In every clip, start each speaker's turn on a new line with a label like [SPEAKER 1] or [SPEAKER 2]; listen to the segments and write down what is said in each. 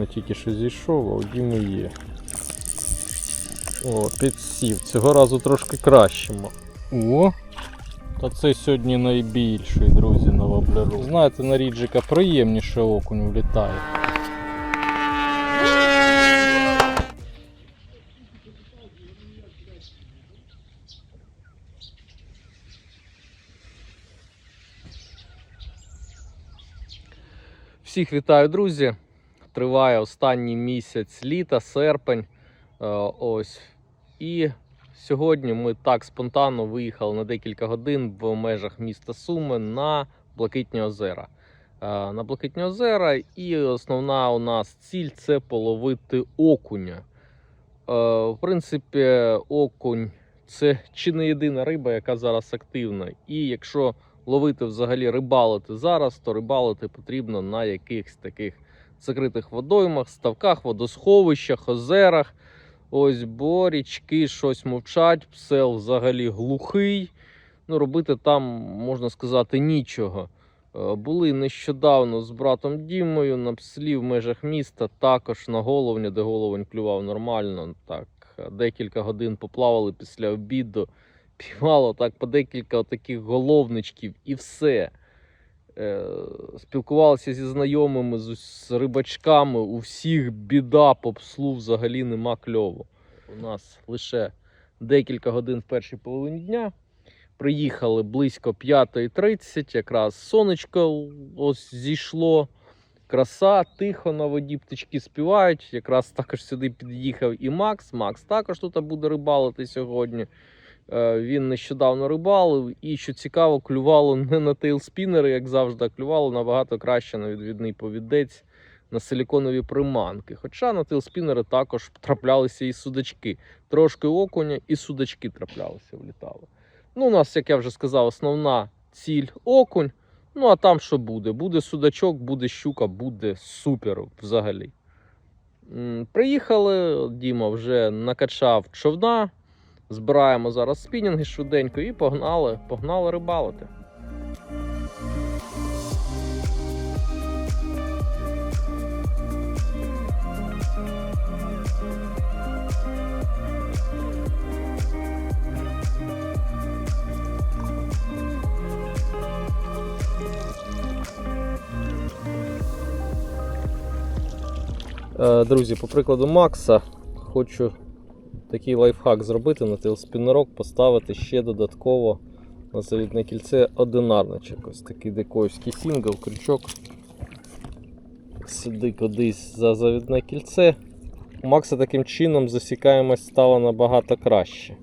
[SPEAKER 1] мене тільки що зійшов, а у Діми є. О, підсів. Цього разу трошки краще. О! Та це сьогодні найбільший, друзі, на воблеру. Знаєте, на ріджика приємніше окунь влітає. Всіх вітаю, друзі! Триває останній місяць літа, серпень. Е, Ось. І сьогодні ми так спонтанно виїхали на декілька годин в межах міста Суми на Блакитні озера. Е, На Блакитні озера, і основна у нас ціль це половити окуня. Е, В принципі, окунь це чи не єдина риба, яка зараз активна. І якщо ловити взагалі рибалити зараз, то рибалити потрібно на якихось таких закритих водоймах, ставках, водосховищах, озерах. Ось, бо річки щось мовчать, псел взагалі глухий. Ну, робити там, можна сказати, нічого. Е, Були нещодавно з братом Дімою на пслі в межах міста, також на головня, де головень клював нормально. Так, декілька годин поплавали після обіду піймало так по декілька таких головничків і все. Е, спілкувалися зі знайомими, з, рибачками. У всіх біда по пслу взагалі нема кльову. У нас лише декілька годин в першій половині дня. Приїхали близько 5.30, якраз сонечко ось зійшло. Краса, тихо на воді птички співають. Якраз також сюди під'їхав і Макс. Макс також тут буде рибалити сьогодні. Е, Він нещодавно рибалив, і що цікаво, клювало не на тейлспінери, як завжди, а клювало набагато краще на відвідний повідець на силіконові приманки. Хоча на тейлспінери також траплялися і судачки. Трошки окуня і судачки траплялися, влітали. Ну, у нас, як я вже сказав, основна ціль окунь. Ну, а там що буде? Буде судачок, буде щука, буде супер взагалі. Приїхали, Діма вже накачав човна. Збираємо зараз спінінги швиденько і погнали, погнали рибалити. Е, Друзі, по прикладу Макса, хочу такий лайфхак зробити на тейлспінерок, поставити ще додатково на завідне кільце одинарничок. Ось такий декоївський сінгл, крючок. Сюди кудись за завідне кільце. Макса таким чином засікаємость стала набагато краще.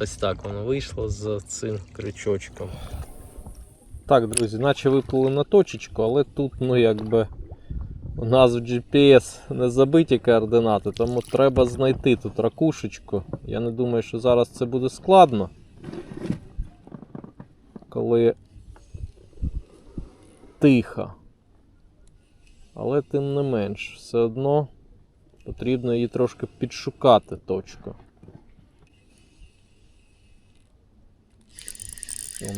[SPEAKER 1] Ось так воно вийшло з цим крючочком. Так, друзі, наче виплили на точечку, але тут, ну якби. У нас в GPS не забиті координати, тому треба знайти тут ракушечку. Я не думаю, що зараз це буде складно. Коли тихо. Але тим не менш, все одно потрібно її трошки підшукати точку.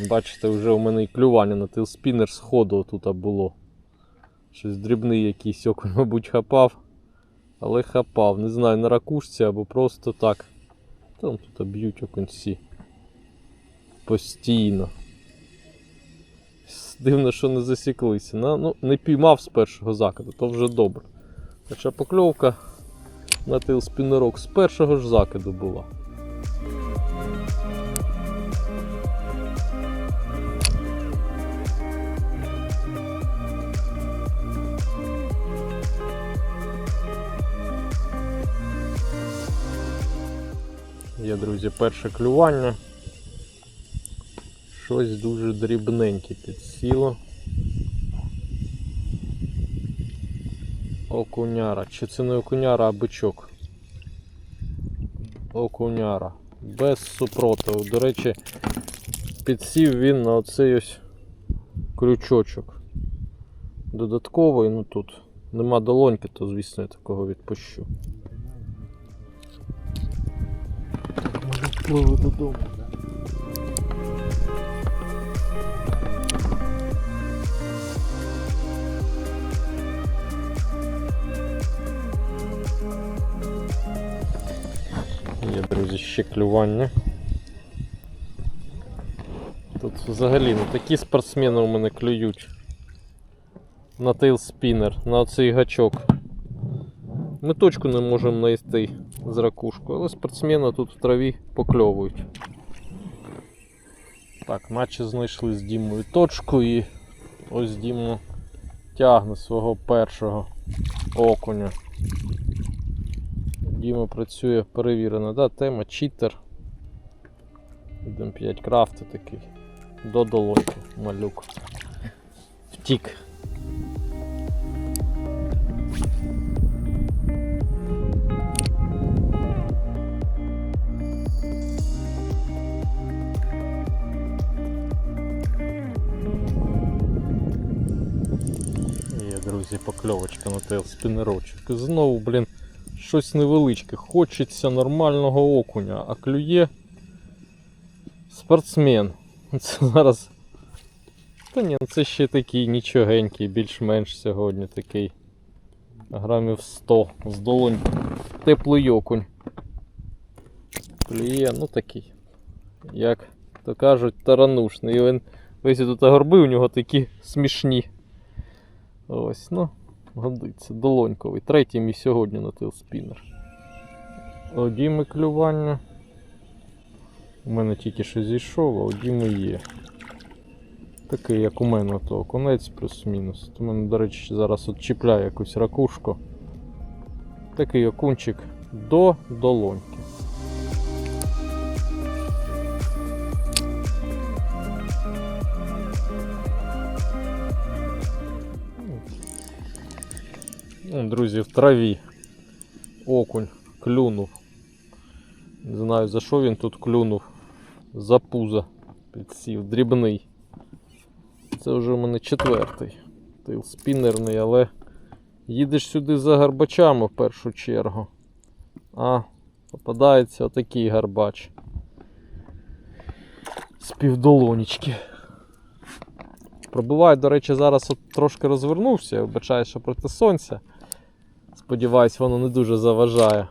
[SPEAKER 1] Бачите, вже у мене і клювання на тилспінер сходу тут було. Щось дрібний якийсь окунь, мабуть, хапав. Але хапав. Не знаю, на ракушці або просто так. Там тут б'ють окунці. Постійно. Дивно, що не засіклися. На, ну, не піймав з першого закиду, то вже добре. Хоча покльовка на тилспінерок з першого ж закиду була. Є, друзі, перше клювання. Щось дуже дрібненьке підсіло. Окуняра. Чи це не окуняра, а бичок? Окуняра. Без супротиву. До речі, підсів він на оцей ось крючочок. Додатковий, ну тут нема долоньки, то звісно я такого відпущу. пливу додому. Є, друзі, ще клювання. Тут взагалі ну, такі спортсмени у мене клюють на тейлспінер, на цей гачок. Ми точку не можемо знайти з ракушку, але спортсмени тут в траві покльовують. Так, наче знайшли з Дімою точку і ось Діма тягне свого першого окуня. Діма працює перевірено, да, тема читер. 1.5 крафти такий. До долоньки, малюк. Втік. Покльовочка на тейлспінерочок. Знову, блін, щось невеличке. Хочеться нормального окуня, а клює спортсмен. Це зараз. Та ні, ну це ще такий нічогенький, більш-менш сьогодні такий. Грамів 100 з долонь. Теплий окунь. Клює, ну такий. Як то кажуть, таранушний. І він весь тут горби у нього такі смішні. Ось, ну, годиться. Долоньковий. Третій мій сьогодні на тейлспінер. У Діми клювання. У мене тільки що зійшов, а у Діми є. Такий, як у мене, то окунець плюс-мінус. У мене, до речі, зараз от чіпляє якусь ракушку. Такий окунчик до долоньки. Друзі, в траві окунь клюнув. Не знаю за що він тут клюнув. За пузо підсів, дрібний. Це вже у мене четвертий. Тил спінерний, але їдеш сюди за гарбачами в першу чергу. А, попадається отакий гарбач. З півдолонічки. Пробуваю, до речі, зараз от трошки розвернувся, я вбачаю, що проти сонця. Сподіваюсь, воно не дуже заважає.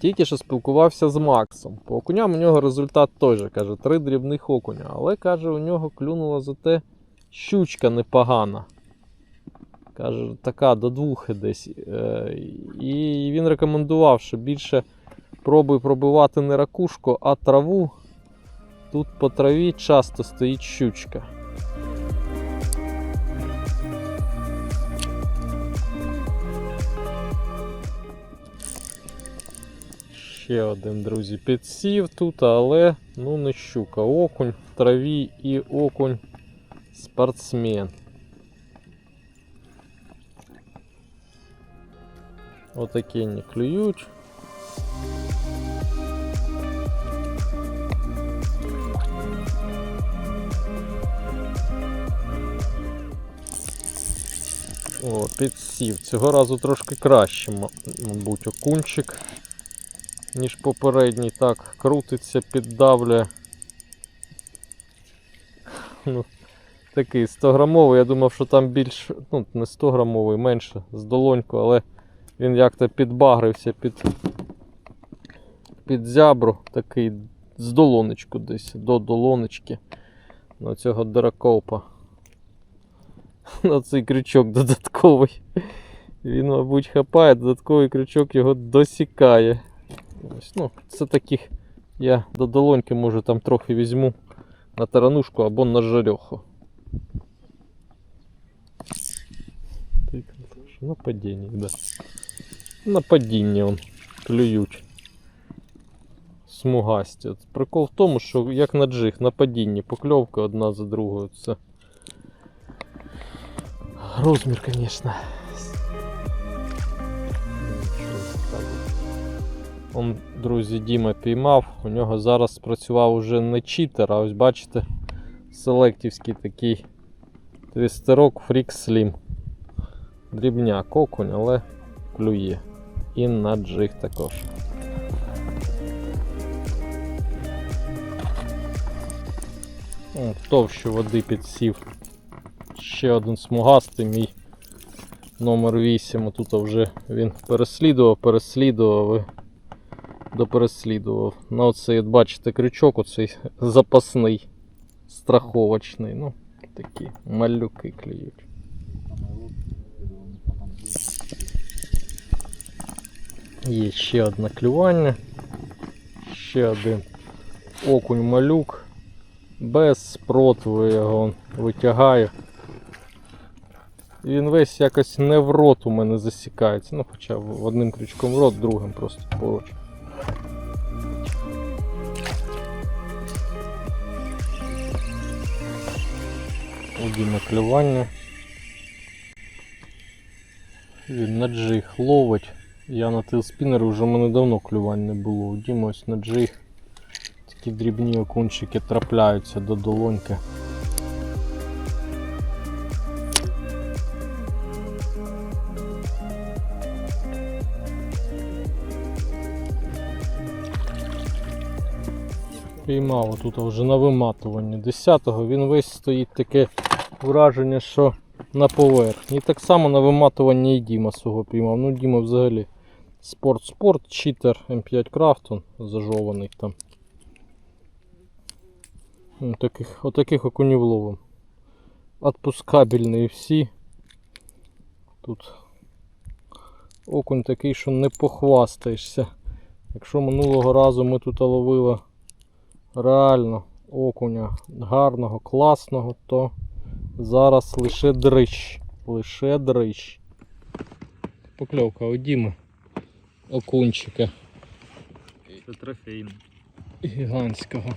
[SPEAKER 1] Тільки що спілкувався з Максом. По окуням у нього результат той же, каже, три дрібних окуня. Але каже, у нього клюнула зате щучка непогана. Каже, така до двох десь. Е, І він рекомендував, що більше пробуй пробивати не ракушку, а траву. Тут по траві часто стоїть щучка. Ще один, друзі, підсів тут, але ну не щука. Окунь в траві і окунь спортсмен. Отакі не клюють. О, підсів. Цього разу трошки краще, мабуть, окунчик ніж попередній. Так, крутиться, піддавлює. Ну, такий 100 грамовий, я думав, що там більш, ну, не 100 грамовий, менше з долоньку, але він як-то підбагрився під, під зябру, такий з долонечку десь, до долонечки на цього диракопа. На цей крючок додатковий. Він, мабуть, хапає, додатковий крючок його досікає. Ось, ну, це таких я до долоньки може там трохи візьму на таранушку або на жарьоху. Так, На падінні, да. На падінні он клюють. Смугасті. Прикол в тому, що як на джиг, на падінні покльовка одна за другою. Це розмір, звісно. Он, друзі, Діма піймав. У нього зараз спрацював уже не читер, а ось бачите, селектівський такий твістерок Freak Slim. Дрібняк окунь, але клює. І на джиг також. Товщу води підсів. Ще один смугастий мій номер 8. Тут вже він переслідував, переслідував. Допереслідував. На оцей, бачите, крючок, оцей запасний, страховочний. Ну, такі малюки клюють. Є ще одне клювання. Ще один окунь малюк. Без спротиву я його витягаю. Він весь якось не в рот у мене засікається. Ну, хоча одним крючком в рот, другим просто поруч. Удіме клювання. Він на джиг ловить. Я на тилспінер вже в мене давно клювань не було. У ось на джиг. Такі дрібні окунчики трапляються до долоньки. Піймав тут вже на виматуванні 10-го. Він весь стоїть таке враження, що на поверхні. І так само на виматуванні і Діма свого піймав. Ну, Діма взагалі спорт-спорт, читер М5 Крафтон зажований там. Ну, Таких, отаких окунів ловим. Отпускабельні всі. Тут окунь такий, що не похвастаєшся. Якщо минулого разу ми тут ловили реально окуня гарного, класного, то зараз лише дрищ. Лише дрищ. Покльовка у Діми. Окунчика
[SPEAKER 2] Це трофейний.
[SPEAKER 1] гігантського.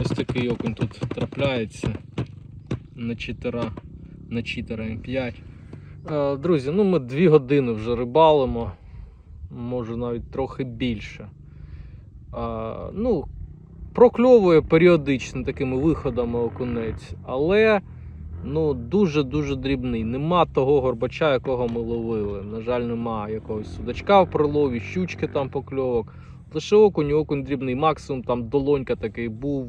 [SPEAKER 1] Ось такий окунь тут трапляється на читера, на читера М5. Е, Друзі, ну ми дві години вже рибалимо, може навіть трохи більше. Е, Ну, прокльовує періодично такими виходами окунець, але ну, дуже-дуже дрібний. Нема того горбача, якого ми ловили. На жаль, нема якогось судачка в прилові, щучки там покльовок. Лише окунь, окунь дрібний, максимум там долонька такий був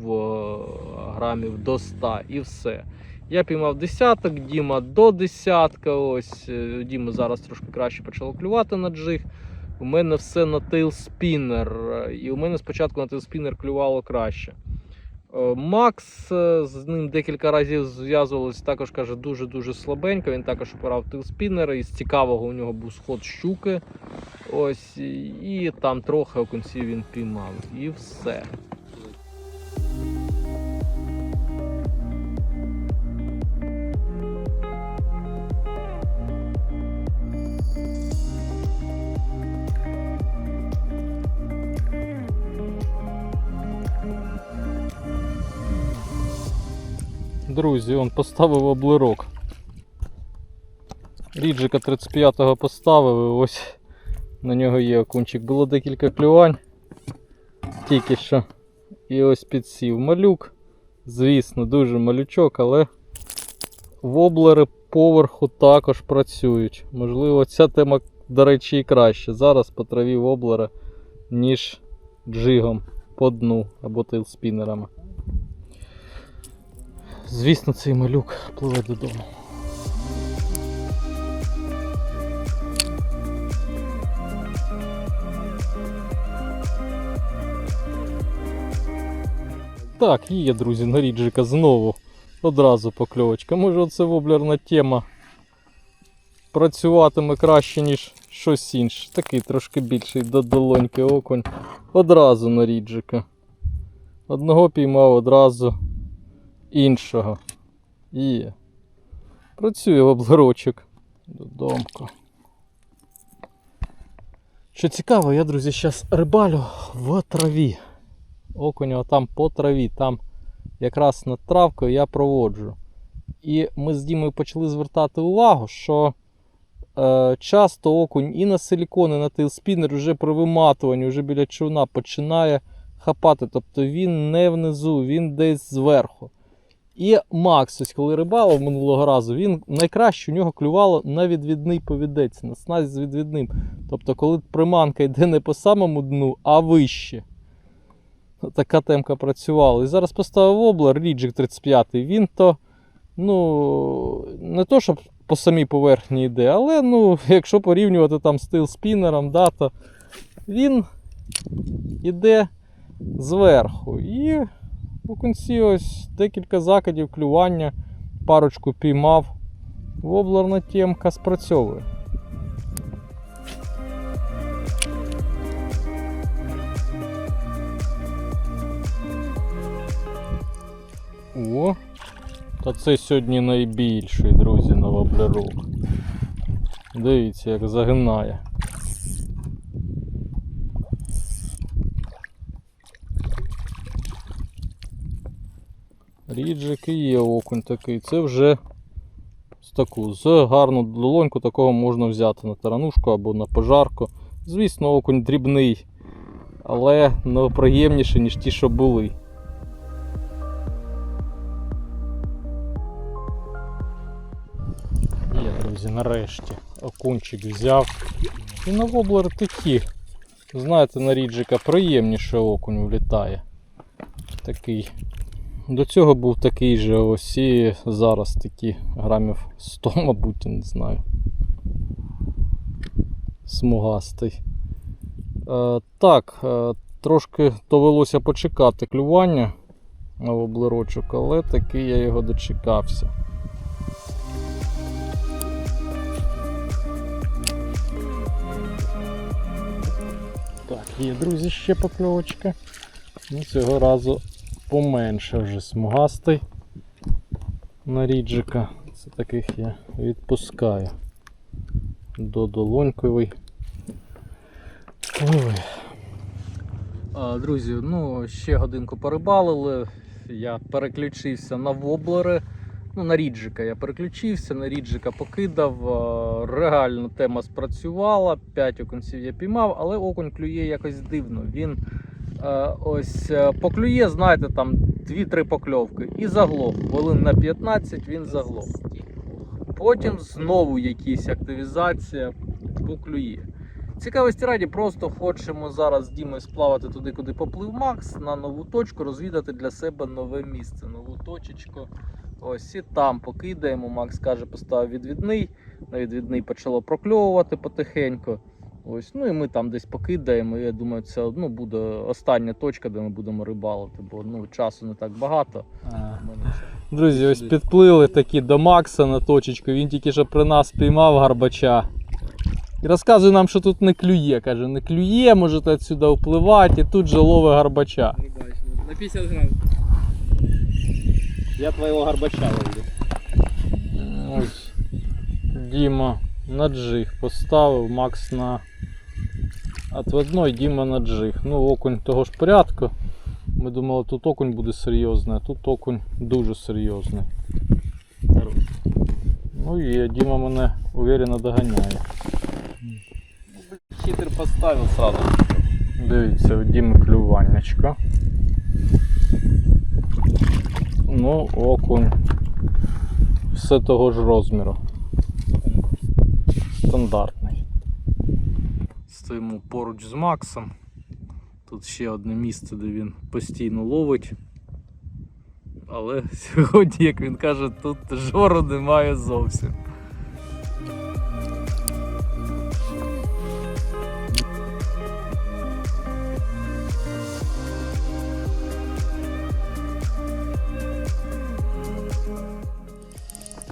[SPEAKER 1] грамів до 100 і все. Я піймав десяток, Діма до десятка. Ось е, Діма зараз трошки краще почало клювати на джиг. У мене все на тейлспінер. І у мене спочатку на тейлспінер клювало краще. Е, Макс е, з ним декілька разів зв'язувалися, також каже, дуже-дуже слабенько. Він також опирав тейлспінери. Із цікавого у нього був сход щуки. Ось, і і там трохи окунців він піймав. І все. Друзі, он поставив облирок. Ріджика 35-го поставив, і ось на нього є окунчик. Було декілька клювань. Тільки що. І ось підсів малюк. Звісно, дуже малючок, але воблери поверху також працюють. Можливо, ця тема, до речі, і краще. Зараз по траві воблера, ніж джигом по дну або тейлспінерами. Звісно, цей малюк пливе додому. Так, є, друзі, на ріджика знову одразу покльовочка. Може оце воблерна тема працюватиме краще, ніж щось інше. Такий трошки більший до долоньки окунь. Одразу на ріджика. Одного піймав одразу іншого. Є. Працює воблерочок. Додомко. Що цікаво, я, друзі, зараз рибалю в траві. Окуня там по траві, там якраз над травкою я проводжу. І ми з Дімою почали звертати увагу, що е, часто окунь і на силікон, і на тейлспінер вже при виматуванні, вже біля човна починає хапати. Тобто він не внизу, він десь зверху. І Макс, ось коли рибалив минулого разу, він найкраще у нього клювало на відвідний повідець, на снасть з відвідним. Тобто, коли приманка йде не по самому дну, а вище. Така темка працювала. І зараз поставив воблер Ріджик 35 Він то, ну, не то, щоб по самій поверхні йде, але ну, якщо порівнювати там з спінером, да, то він іде зверху. І у кінці ось декілька закидів клювання, парочку піймав. Воблерна тємка спрацьовує. О, та це сьогодні найбільший, друзі, на воблерок. Дивіться, як загинає. Ріджик і є окунь такий. Це вже з таку, з гарну долоньку такого можна взяти на таранушку або на пожарку. Звісно, окунь дрібний, але ну, приємніше, ніж ті, що були. Є, друзі, нарешті окунчик взяв. І на воблери такі. Знаєте, на ріджика приємніше окунь влітає. Такий. До цього був такий же ось і зараз такі грамів 100, мабуть, не знаю. Смугастий. Е, так, е, трошки довелося почекати клювання на воблерочок, але таки я його дочекався. Так, є, друзі, ще покльовочка. Ну, цього разу поменше вже смугастий на ріджика. Це таких я відпускаю. До долоньковий. Ой. Друзі, ну ще годинку порибалили. Я переключився на воблери. Ну, на ріджика я переключився, на ріджика покидав. Реально тема спрацювала. 5 окунців я піймав, але окунь клює якось дивно. Він ось е, поклює, знаєте, там 2-3 покльовки і заглох. Хвилин на 15 він заглох. Потім знову якісь активізація поклює. Цікавості раді, просто хочемо зараз з Дімою сплавати туди, куди поплив Макс, на нову точку, розвідати для себе нове місце, нову точечку. Ось і там покидаємо. Макс каже, поставив відвідний. На відвідний почало прокльовувати потихеньку. Ось, ну і ми там десь покидаємо. Я думаю, це ну, буде остання точка, де ми будемо рибалити, бо ну, часу не так багато.
[SPEAKER 3] Друзі, ось підплили такі до Макса на точечку. Він тільки що при нас спіймав гарбача. І розказує нам, що тут не клює. Каже, не клює, можете відсюди впливати, і тут же ловить гарбача.
[SPEAKER 2] На 50 грам.
[SPEAKER 3] Я твоєго гарбача ловлю. Ось. Діма на джиг поставив, Макс на отводной, Діма на джиг. Ну, окунь того ж порядку. Ми думали, тут окунь буде серйозний, а тут окунь дуже серйозний. Ну і Діма мене уверенно доганяє.
[SPEAKER 1] Хитр поставив сразу.
[SPEAKER 3] Дивіться, у Діми клюваннячко. Ну, окунь. Все того ж розміру. Стандартний.
[SPEAKER 1] Стоїмо поруч з Максом. Тут ще одне місце, де він постійно ловить. Але сьогодні, як він каже, тут жору немає зовсім.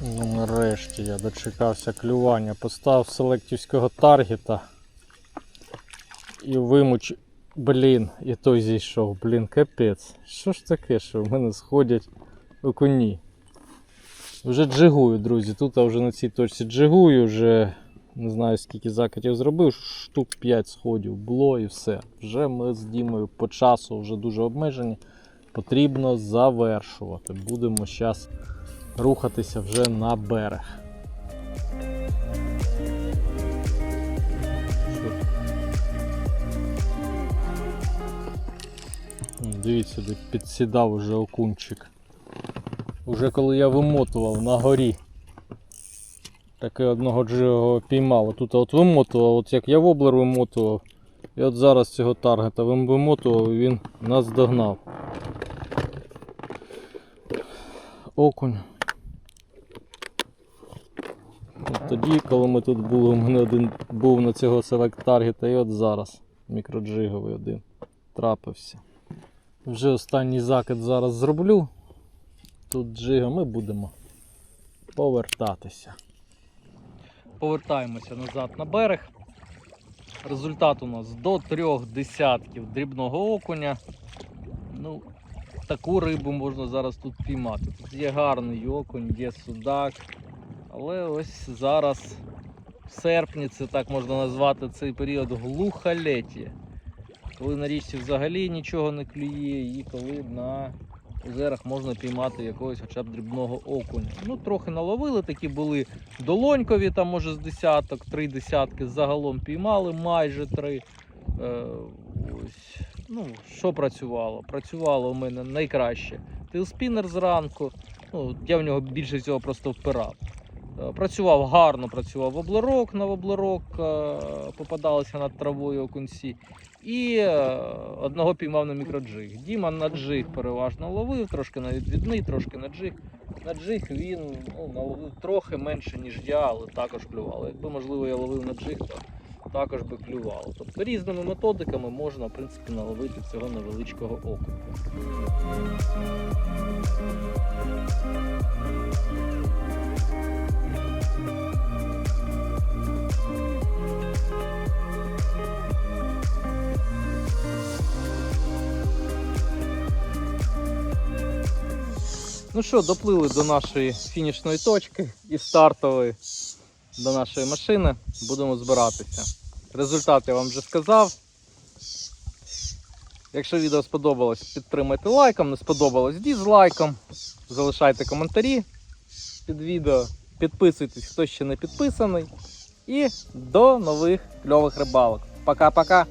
[SPEAKER 3] Ну, нарешті я дочекався клювання. Поставив селектівського таргета і вимуч. Блін, і той зійшов. Блін, капець. Що ж таке, що в мене сходять окуні? Вже джигую, друзі. Тут я вже на цій точці джигую, вже не знаю скільки закатів зробив, штук 5 сходів було і все. Вже ми з Дімою по часу вже дуже обмежені. Потрібно завершувати. Будемо зараз рухатися вже на берег. Дивіться, де підсідав уже окунчик. Уже коли я вимотував на горі. Таке одного джиго піймав. Тут от вимотував, от як я воблер вимотував. І от зараз цього таргета вимотував і він нас догнав. Окунь. От тоді, коли ми тут були, у мене один був на цього селект таргета і от зараз мікроджиговий один. трапився. Вже останній закид зараз зроблю. Тут джига ми будемо повертатися.
[SPEAKER 1] Повертаємося назад на берег. Результат у нас до трьох десятків дрібного окуня. Ну, таку рибу можна зараз тут піймати. Тут є гарний окунь, є судак. Але ось зараз в серпні, це так можна назвати цей період глухолетія. Коли на річці взагалі нічого не клює, і коли на озерах можна піймати якогось хоча б дрібного окуня. Ну, трохи наловили, такі були долонькові, там може з десяток, три десятки загалом піймали, майже три. Е, ось. Ну, що працювало? Працювало у мене найкраще. Тилспінер зранку. Ну, я в нього більше всього просто впирав. Е, Працював гарно, працював воблерок на воблерок, е, попадалися над травою окунці. І е, одного піймав на мікроджиг. Діма на джиг переважно ловив, трошки на відвідний, трошки на джиг. На джиг він ну, наловив трохи менше, ніж я, але також клював. Якби можливо я ловив на джиг, то також би клювало. Тобто різними методиками можна в принципі наловити цього невеличкого окуня. Ну що, доплили до нашої фінішної точки і стартової до нашої машини. Будемо збиратися. Результат я вам вже сказав. Якщо відео сподобалось, підтримайте лайком, не сподобалось дізлайком. Залишайте коментарі під відео. Підписуйтесь, хто ще не підписаний. І до нових кльових рибалок. Пока-пока!